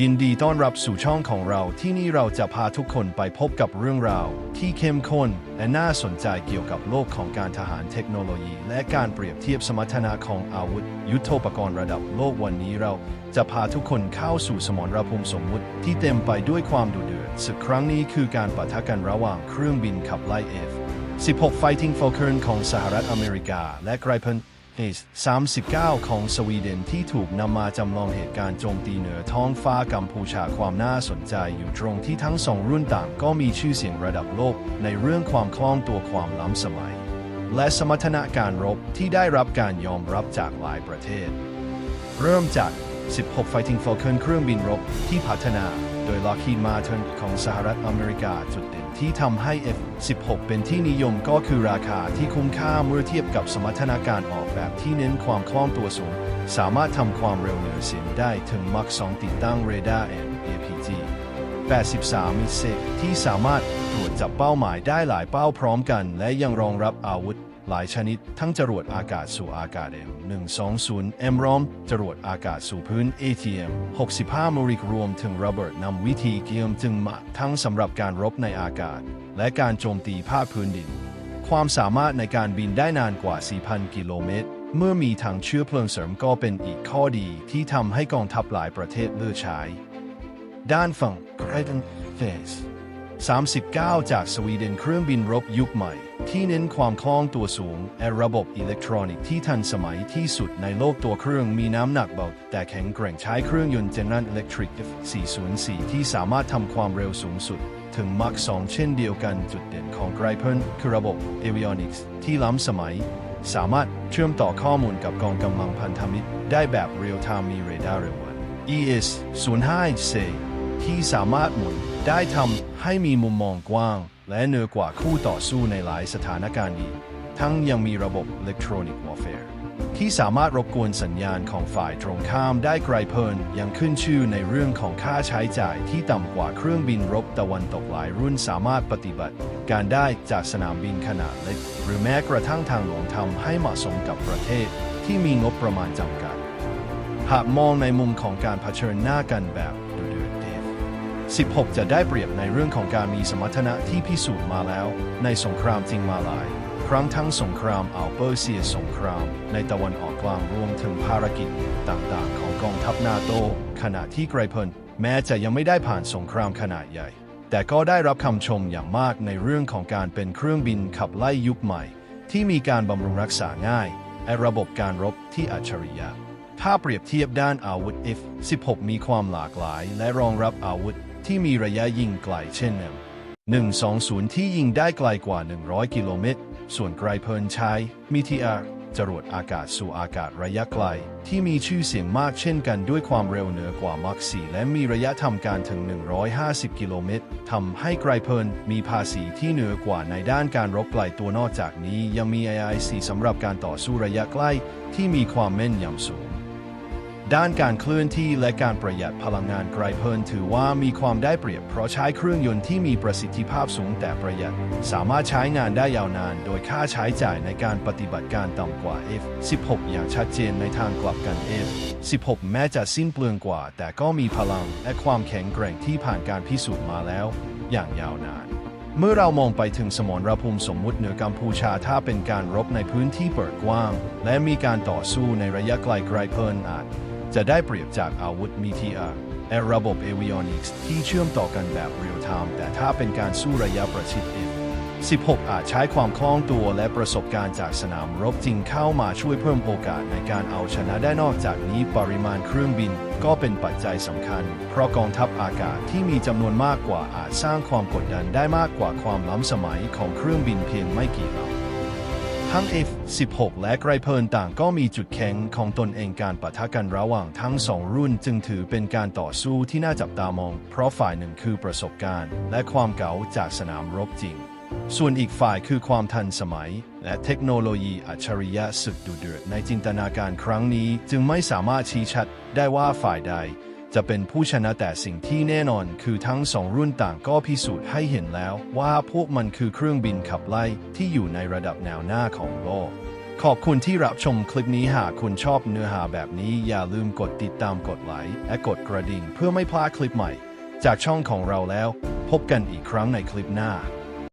ยินดีต้อนรับสู่ช่องของเราที่นี่เราจะพาทุกคนไปพบกับเรื่องราว ที่เข้มข้นและน่าสนใจเกี่ยวกับโลกของการทหารเทคโนโลยี และการเปรียบเทียบสมรรถนะของอาวุธ ยุทโธปกรณ์ระดับโลกวันนี้เราจะพาทุกคนเข้าสู่สมรภูมิสมมุติ ที่เต็มไปด้วยความดุเดือดศึกครั้งนี้คือการปะทะกันระหว่างเครื่องบินขับไล่ F 16 Fighting Falcon ของสหรัฐอเมริกา และไกรเพิน เอส39 ของสวีเดนที่ถูกนำมาจำลองเหตุการณ์โจมตีเหนือท้องฟ้ากัมพูชาความน่าสนใจอยู่ตรงที่ทั้งสองรุ่นต่างก็มีชื่อเสียงระดับโลก ในเรื่องความคล่องตัวความล้ำสมัย และสมรรถนะการรบที่ได้รับการยอมรับจากหลายประเทศ เริ่มจาก 16 Fighting Falcon เครื่องบินรบที่พัฒนา โดย Lockheed Martin ของสหรัฐอเมริกาจุดเด่นที่ทำให้ F-16 เป็นที่นิยมก็คือราคาที่คุ้มค่าเมื่อเทียบกับสมรรถนะการออกแบบที่เน้นความคล่องตัวสูง สามารถทำความเร็วเหนือเสียงได้ถึงมัก2ติดตั้งเรดาร์ and APG 83มิเซกที่สามารถตรวจจับเป้าหมายได้หลายเป้าพร้อมกัน และยังรองรับอาวุธ หลายชนิด ทั้งจรวดอากาศสู่อากาศ M120 M รอมจรวดอากาศสู่พื้น ATM 65มริกรวมถึงระเบิดนำวิธีเกียมจึงมาทั้งสำหรับการรบในอากาศ และการโจมตีภาคพื้นดิน ความสามารถในการบินได้นานกว่า 4,000 กิโลเมตร เมื่อมีทางเชื้อเพลิงเสริมก็เป็นอีกข้อดีที่ทำให้กองทัพหลายประเทศเลือกใช้ ด้านฝั่ง g r e t e n Face 39 จากสวีเดนเครื่องบินรบยุคใหม่ ที่เน้นความคล่องตัวสูงและระบบอิเล็กทรอนิกส์ที่ทันสมัยที่สุดในโลกตัวเครื่องมีน้ำหนักเบา แต่แข็งแกร่งใช้เครื่องยนต์ General Electric F404 ที่สามารถทำความเร็วสูงสุด ถึงมัก2เช่นเดียวกันจุดเด่นของ Gripen คือระบบ Avionics ที่ล้ำสมัย สามารถเชื่อมต่อข้อมูลกับกองกำลังพันธมิตร ได้แบบเรียลไทม์มีเรดาร์เร็ววัน ES 05 c ที่สามารถหมุนได้ทำให้มีมุมมองกว้าง และเหนือกว่าคู่ต่อสู้ในหลายสถานการณ์อีก ทั้งยังมีระบบ Electronic Warfare ที่สามารถรบกวนสัญญาณของฝ่ายตรงข้ามได้ไกลเพลินยังขึ้นชื่อในเรื่องของค่าใช้จ่ายที่ต่ำกว่าเครื่องบินรบตะวันตกหลายรุ่นสามารถปฏิบัติ การได้จากสนามบินขนาดเล็ก หรือแม้กระทั่งทางหลวงทำให้เหมาะสมกับประเทศที่มีงบประมาณจำกัด หากมองในมุมของการเผชิญหน้ากันแบบ 16 จะได้เปรียบในเรื่องของการมีสมรรถนะที่พิสูจน์มาแล้ว ในสงครามจริงมาหลาย ครั้งทั้งสงครามอัลเปอร์เซียสงคราม ในตะวันออกกลางรวมถึงภารกิจต่างๆ ของกองทัพนาโต ขณะที่ไกรเพนแม้จะยังไม่ได้ผ่านสงครามขนาดใหญ่ แต่ก็ได้รับคำชมอย่างมากในเรื่องของการเป็นเครื่องบินขับไล่ยุคใหม่ ที่มีการบำรุงรักษาง่ายและระบบการรบที่อัจฉริยะถ้าเปรียบเทียบด้านอาวุธ F16 มีความหลากหลายและรองรับอาวุธ ที่มีระยะยิงไกลเช่น M120 ที่ยิงได้ไกลกว่า 100 กิโลเมตร ส่วนไกลเพลินใช้มีทีอาร์จรวดอากาศสู่อากาศระยะไกล ที่มีชื่อเสียงมากเช่นกันด้วยความเร็วเหนือกว่ามัก4และมีระยะทำการถึง 150 กิโลเมตรทำให้ไกลเพลินมีภาษีที่เหนือกว่าในด้านการรบไกลตัวนอกจากนี้ยังมี AIC สำหรับการต่อสู้ระยะใกล้ ที่มีความแม่นยำสูง ด้านการเคลื่อนที่และการประหยัดพลังงานไกลเพลินถือว่ามีความได้เปรียบ เพราะใช้เครื่องยนต์ที่มีประสิทธิภาพสูงแต่ประหยัด สามารถใช้งานได้ยาวนาน โดยค่าใช้จ่ายในการปฏิบัติการต่ำกว่า F16 อย่างชัดเจนในทางกลับกัน F16 แม้จะสิ้นเปลืองกว่า แต่ก็มีพลังและความแข็งแกร่งที่ผ่านการพิสูจน์มาแล้ว อย่างยาวนาน เมื่อเรามองไปถึงสมรภูมิสมมุติเหนือกัมพูชาถ้าเป็นการรบในพื้นที่เปิดกว้าง และมีการต่อสู้ในระยะไกลไกลเพลินอาจ จะได้เปรียบจากอาวุธมีทีอาและระบบ Avionics ที่เชื่อมต่อกันแบบเรียลไทม์แต่ถ้าเป็นการสู้ระยะประชิด F 16 อาจใช้ความคล่องตัวและประสบการณ์จากสนามรบจริงเข้ามาช่วยเพิ่มโอกาสในการเอาชนะได้นอกจากนี้ปริมาณเครื่องบินก็เป็นปัจจัยสำคัญ เพราะกองทัพอากาศที่มีจำนวนมากกว่าอาจสร้างความกดดันได้มากกว่าความล้ำสมัยของเครื่องบินเพียงไม่กี่ลำ ทั้ง F16 และไกรเพลินต่างก็มีจุดแข็งของตนเองการปะทะกันระหว่างทั้งสองรุ่นจึงถือเป็นการต่อสู้ที่น่าจับตามอง เพราะฝ่ายหนึ่งคือประสบการณ์ และความเก๋าจากสนามรบจริง ส่วนอีกฝ่ายคือความทันสมัย และเทคโนโลยีอัจฉริยะสุดดุเดือดในจินตนาการครั้งนี้จึงไม่สามารถชี้ชัดได้ว่าฝ่ายใด จะเป็นผู้ชนะแต่สิ่งที่แน่นอนคือทั้งสองรุ่นต่างก็พิสูจน์ให้เห็นแล้วว่าพวกมันคือเครื่องบินขับไล่ที่อยู่ในระดับแนวหน้าของโลก ขอบคุณที่รับชมคลิปนี้หากคุณชอบเนื้อหาแบบนี้อย่าลืมกดติดตามกดไลค์และกดกระดิ่งเพื่อไม่พลาดคลิปใหม่ จากช่องของเราแล้ว พบกันอีกครั้งในคลิปหน้า